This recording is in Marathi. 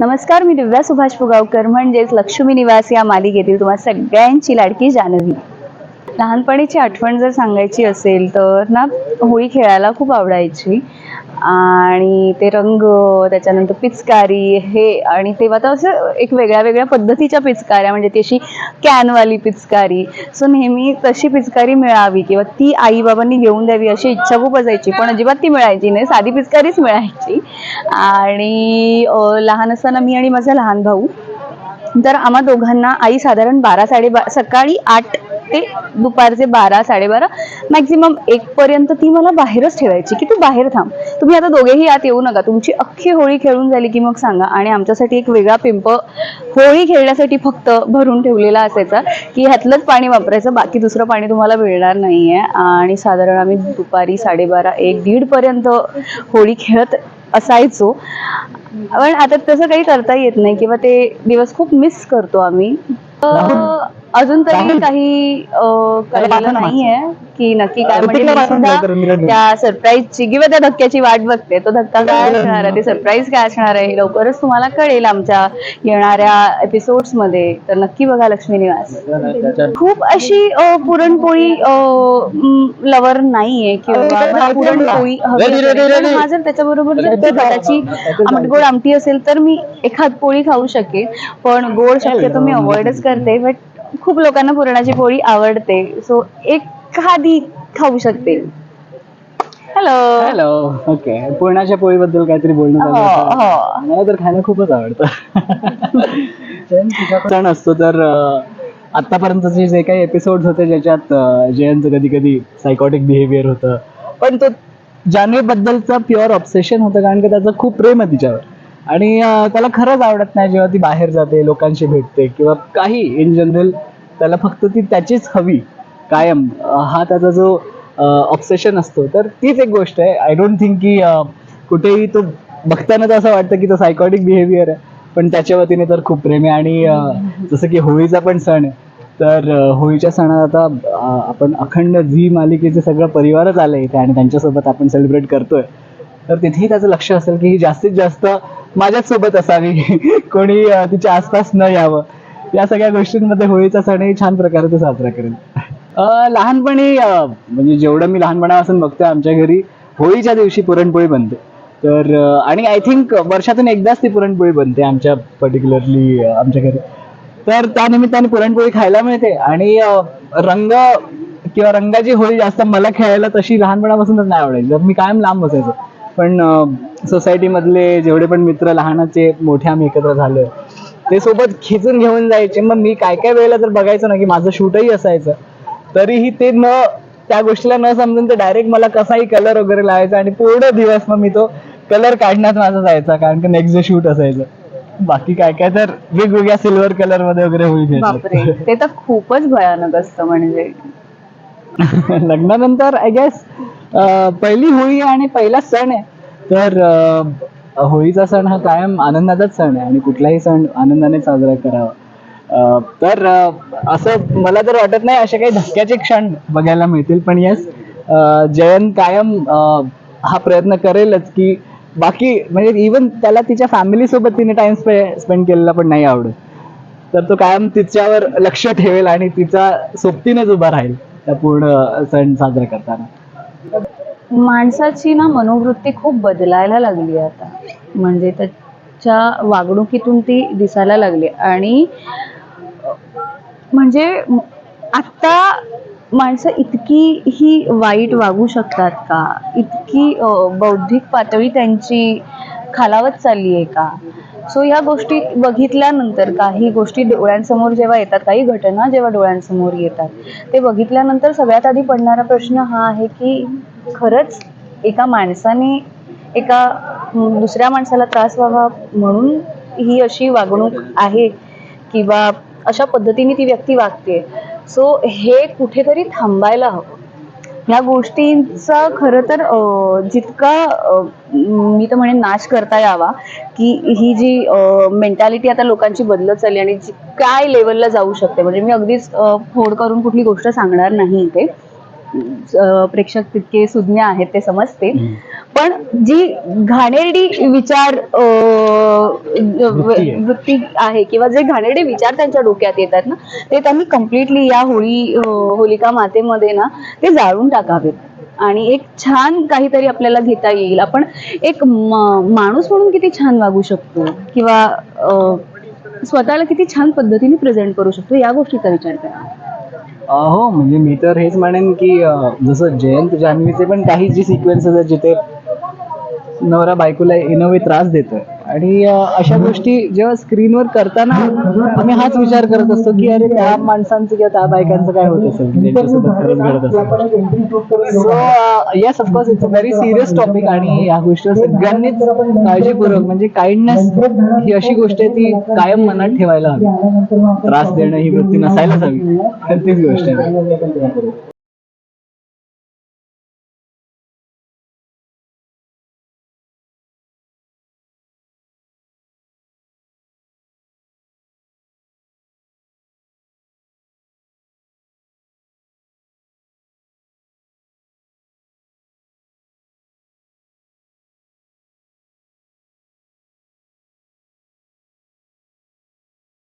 नमस्कार मी दिव्या सुभाष फुगावकर. म्हणजेच लक्ष्मी निवास या मालिकेतील तुम्हा सगळ्यांची लाडकी जानवी. लहानपणीची आठवण जर सांगायची असेल तर ना होळी खेळायला खूप आवडायची. आणि ते रंग त्याच्यानंतर पिचकारी हे आणि तेव्हा तर असं एक वेगळ्या वेगळ्या पद्धतीच्या पिचकाऱ्या म्हणजे ती अशी कॅनवाली पिचकारी. सो नेहमी तशी पिचकारी मिळावी किंवा ती आई बाबांनी घेऊन द्यावी अशी इच्छा खूप असायची. पण अजिबात ती मिळायची नाही. साधी पिचकारीच मिळायची. आणि लहान असताना मी आणि माझा लहान भाऊ तर आम्हा दोघांना आई साधारण बारा साडेबारा सकाळी आठ ते दुपारचे बारा साडेबारा मॅक्झिमम एक पर्यंत ती मला बाहेरच ठेवायची की तू बाहेर थांब. तुम्ही आता दोघेही आत येऊ नका. तुमची अख्खी होळी खेळून झाली की मग सांगा. आणि आमच्यासाठी एक वेगळा पिंप होळी खेळण्यासाठी फक्त भरून ठेवलेला असायचा की ह्यातलंच पाणी वापरायचं बाकी दुसरं पाणी तुम्हाला मिळणार नाहीये. आणि साधारण आम्ही दुपारी साडेबारा एक दीड पर्यंत होळी खेळत असायचो. पण आता तसं काही करता येत नाही किंवा ते दिवस खूप मिस करतो आम्ही. अजून तरी काही कळलेलं नाहीये की नक्की काय म्हणजे त्या सरप्राईजची किंवा त्या धक्क्याची वाट बघते. तो धक्का काय असणार आहे? ते सरप्राईज काय असणार आहे? लवकरच तुम्हाला कळेल आमच्या येणाऱ्या एपिसोड्समध्ये. तर नक्की बघा लक्ष्मी निवास. खूप अशी पुरणपोळी लवर नाहीये किंवा पुरणपोळी जर त्याच्याबरोबर जर ती गव्हाची आंबटगोड आमटी असेल तर मी एखाद पोळी खाऊ शकेन पण गोड शक्यतो मी अवॉइडच करते बट खूप लोकांना पुरणाची पोळी आवडते. सो एखादी खाऊ शकते. हॅलो हॅलो ओके पूर्णाच्या पोळीबद्दल काहीतरी बोलणं हो, होतं. हो. मला तर खायला खूपच आवडतं. सण असतो तर आतापर्यंतचे जे काही एपिसोड होते ज्याच्यात अं, जयंतचं कधी कधी सायकॉटिक बिहेवियर होतं. पण तो जान्हवी बद्दलचं प्युअर ऑब्सेशन होतं कारण की त्याचं खूप प्रेम आहे तिच्यावर. आणि त्याला खरंच आवडत नाही जेव्हा ती बाहेर जाते लोकांशी भेटते किंवा काही इन जनरल त्याला फक्त ती त्याचीच हवी कायम. हा त्याचा जो ऑब्सेशन असतो. तर तीच एक गोष्ट आहे. आय डोंट थिंक की कुठेही तो बघताना तर असं वाटतं की तो सायकॉटिक बिहेवियर आहे. पण त्याच्या वतीने तर खूप प्रेम आहे. आणि जसं की होळीचा पण सण आहे. तर होळीच्या सणात आता आपण अखंड झी मालिकेचे सगळं परिवारच आलं इथे आणि त्यांच्यासोबत आपण सेलिब्रेट करतोय. तर तिथेही त्याचं लक्ष असेल की ही जास्तीत जास्त माझ्याच सोबत असावी. कोणी तिच्या आसपास न यावं. या सगळ्या गोष्टींमध्ये होळीचा सण छान प्रकारे तो साजरा करेल. लहानपणी म्हणजे जेवढं मी लहानपणापासून बघतोय आमच्या घरी होळीच्या दिवशी पुरणपोळी बनते. तर आणि आय थिंक वर्षातून एकदाच ती पुरणपोळी बनते आमच्या पर्टिक्युलरली आमच्या घरी. तर त्या निमित्ताने पुरणपोळी खायला मिळते. आणि रंग किंवा रंगाची होळी जास्त मला खेळायला तशी लहानपणापासूनच नाही आवडायची. तर मी कायम लांब बसायचो. पण सोसायटी मधले जेवढे पण मित्र लहानाचे मोठे आम्ही एकत्र झालोय ते सोबत खिचून घेऊन जायचे. मग मी काय काय वेळेला जर बघायचो ना की माझं शूटही असायचं. तरीही ते न त्या गोष्टीला न समजून ते डायरेक्ट मला कसाही कलर वगैरे लावायचा आणि पूर्ण दिवस मग मी तो कलर काढण्यात माझा जायचा कारण की नेक्स्ट डे शूट असायचं बाकी काय काय तर वेगवेगळ्या सिल्वर कलरमध्ये वगैरे होईल ते तर खूपच भयानक असतं म्हणजे. लग्नानंतर आय गेस पहिली होळी आणि पहिला सण आहे. तर होळीचा सण हा कायम आनंदाचाच सण आहे आणि कुठलाही सण आनंदाने साजरा करावा. तर असं मला तर वाटत नाही असे काही धक्क्याचे क्षण बघायला मिळतील पण यस जयंत कायम हा प्रयत्न करेलच की बाकी म्हणजे इवन त्याला तिच्या फॅमिली सोबत तिने टाइम स्पेंड केलेला पण नाही आवडत. तर तो कायम तिच्यावर लक्ष ठेवेल आणि तिचा सोबतीनेच उभा राहील त्या पूर्ण सण साजरा करताना. माणसाची ना मनोवृत्ती खूप बदलायला लागली आहे आता. म्हणजे त्याच्या वागणुकीतून ती दिसायला लागली. आणि म्हणजे आता आत्ता माणसं इतकी ही वाईट वागू शकतात का? इतकी बौद्धिक पातळी त्यांची खालावत चालली आहे का? सो ह्या गोष्टी बघितल्यानंतर काही गोष्टी डोळ्यांसमोर जेव्हा येतात काही घटना जेव्हा डोळ्यांसमोर येतात ते बघितल्यानंतर सगळ्यात आधी पडणारा प्रश्न हा आहे की खरंच एका माणसाने एका दुसऱ्या माणसाला त्रास व्हावा म्हणून ही अशी वागणूक आहे किंवा अशा पद्धतीने ती व्यक्ती वागते सो हे कुठेतरी थांबायला हवं. ह्या गोष्टींचा खरं तर जितका मी तर म्हणेन नाश करता यावा की ही जी मेंटॅलिटी आता लोकांची बदलत चालली आणि जी काय लेवलला जाऊ शकते. म्हणजे मी अगदीच फोड करून कुठली गोष्ट सांगणार नाही इथे. प्रेक्षक तितके सुज्ञ आहेत ते समजते पण जी घाणेरडी विचार वृत्ती आहे. किंवा जे घाणेरडे विचार त्यांच्या डोक्यात येतात ना ते त्यांनी कम्प्लिटली या होळी होलिका मातेमध्ये ना ते जाळून टाकावेत. आणि एक छान काहीतरी आपल्याला घेता येईल. आपण एक माणूस म्हणून किती छान वागू शकतो किंवा स्वतःला किती छान पद्धतीने प्रेझेंट करू शकतो या गोष्टीचा विचार करा. हो म्हणजे मी तर हेच म्हणेन की जसं जयंत जान्हवीचे पण काही जी सिक्वेन्सेस आहेत जिथे नवरा बायकोला इन वे त्रास देतोय. आणि अशा गोष्टी जेव्हा स्क्रीनवर करताना आम्ही हाच विचार करत असतो की अरे त्या माणसांचं किंवा त्या बायकांचं काय होत असेल? So yes of course it's a very serious topic आणि या गोष्टीवर सगळ्यांनीच काळजीपूर्वक म्हणजे काइंडनेस ही अशी गोष्ट आहे ती कायम मनात ठेवायला हवी. त्रास देणं ही वृत्ती नसायलाच हवी. तर तीच गोष्ट आहे.